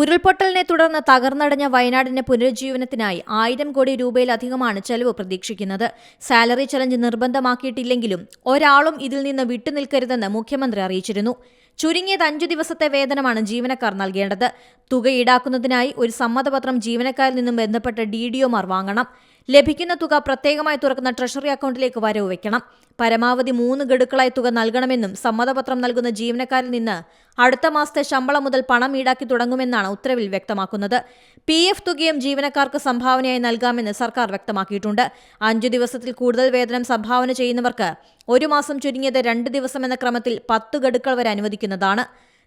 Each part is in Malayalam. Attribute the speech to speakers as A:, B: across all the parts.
A: ഉരുൾപൊട്ടലിനെ തുടർന്ന് തകർന്നടഞ്ഞ വയനാടിന്റെ പുനരുജ്ജീവനത്തിനായി ആയിരം കോടി രൂപയിലധികമാണ് ചെലവ് പ്രതീക്ഷിക്കുന്നത്. സാലറി ചലഞ്ച് നിർബന്ധമാക്കിയിട്ടില്ലെങ്കിലും ഒരാളും ഇതിൽ നിന്ന് വിട്ടുനിൽക്കരുതെന്ന് മുഖ്യമന്ത്രി അറിയിച്ചിരുന്നു. ചുരുങ്ങിയത് അഞ്ചു ദിവസത്തെ വേതനമാണ് ജീവനക്കാർ നൽകേണ്ടത്. തുക ഈടാക്കുന്നതിനായി ഒരു സമ്മതപത്രം ജീവനക്കാരിൽ നിന്നും ബന്ധപ്പെട്ട ഡി ഡിഒമാർ വാങ്ങണം. ലഭിക്കുന്ന തുക പ്രത്യേകമായി തുറക്കുന്ന ട്രഷറി അക്കൗണ്ടിലേക്ക് വരവ് വയ്ക്കണം പരമാവധി മൂന്ന് ഗഡുക്കളായി തുക നൽകണമെന്നും സമ്മതപത്രം നൽകുന്ന ജീവനക്കാരിൽ നിന്ന് അടുത്ത മാസത്തെ ശമ്പളം മുതൽ പണം ഈടാക്കി തുടങ്ങുമെന്നാണ് ഉത്തരവിൽ വ്യക്തമാക്കുന്നത്. പി എഫ് തുകയും ജീവനക്കാർക്ക് സംഭാവനയായി നൽകാമെന്ന് സർക്കാർ വ്യക്തമാക്കിയിട്ടുണ്ട്. അഞ്ചു ദിവസത്തിൽ കൂടുതൽ വേതനം സംഭാവന ചെയ്യുന്നവർക്ക് ഒരു മാസം ചുരുങ്ങിയത് രണ്ട് ദിവസം എന്ന ക്രമത്തിൽ പത്ത് ഗഡുക്കൾ വരെ അനുവദിക്കുന്നതാണ്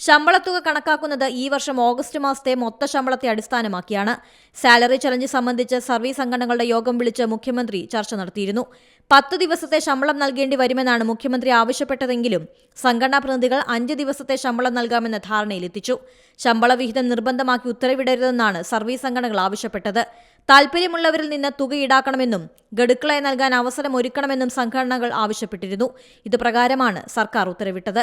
A: ശമ്പളത്തുക കണക്കാക്കുന്നത് ഈ വർഷം ഓഗസ്റ്റ് മാസത്തെ മൊത്ത ശമ്പളത്തെ അടിസ്ഥാനമാക്കിയാണ്. സാലറി ചലഞ്ച് സംബന്ധിച്ച് സർവീസ് സംഘടനകളുടെ യോഗം വിളിച്ച് മുഖ്യമന്ത്രി ചർച്ച നടത്തിയിരുന്നു. പത്ത് ദിവസത്തെ ശമ്പളം നൽകേണ്ടി വരുമെന്നാണ് മുഖ്യമന്ത്രി ആവശ്യപ്പെട്ടതെങ്കിലും സംഘടനാ പ്രതിനിധികൾ അഞ്ച് ദിവസത്തെ ശമ്പളം നൽകാമെന്ന ധാരണയിലെത്തിച്ചു. ശമ്പള വിഹിതം നിർബന്ധമാക്കി ഉത്തരവിടരുതെന്നാണ് സർവീസ് സംഘടനകൾ ആവശ്യപ്പെട്ടത്. താൽപര്യമുള്ളവരിൽ നിന്ന് തുക ഈടാക്കണമെന്നും ഗഡുക്കളെ നൽകാൻ അവസരം ഒരുക്കണമെന്നും സംഘടനകൾ ആവശ്യപ്പെട്ടിരുന്നു. ഇതുപ്രകാരമാണ് സർക്കാർ ഉത്തരവിട്ടത്.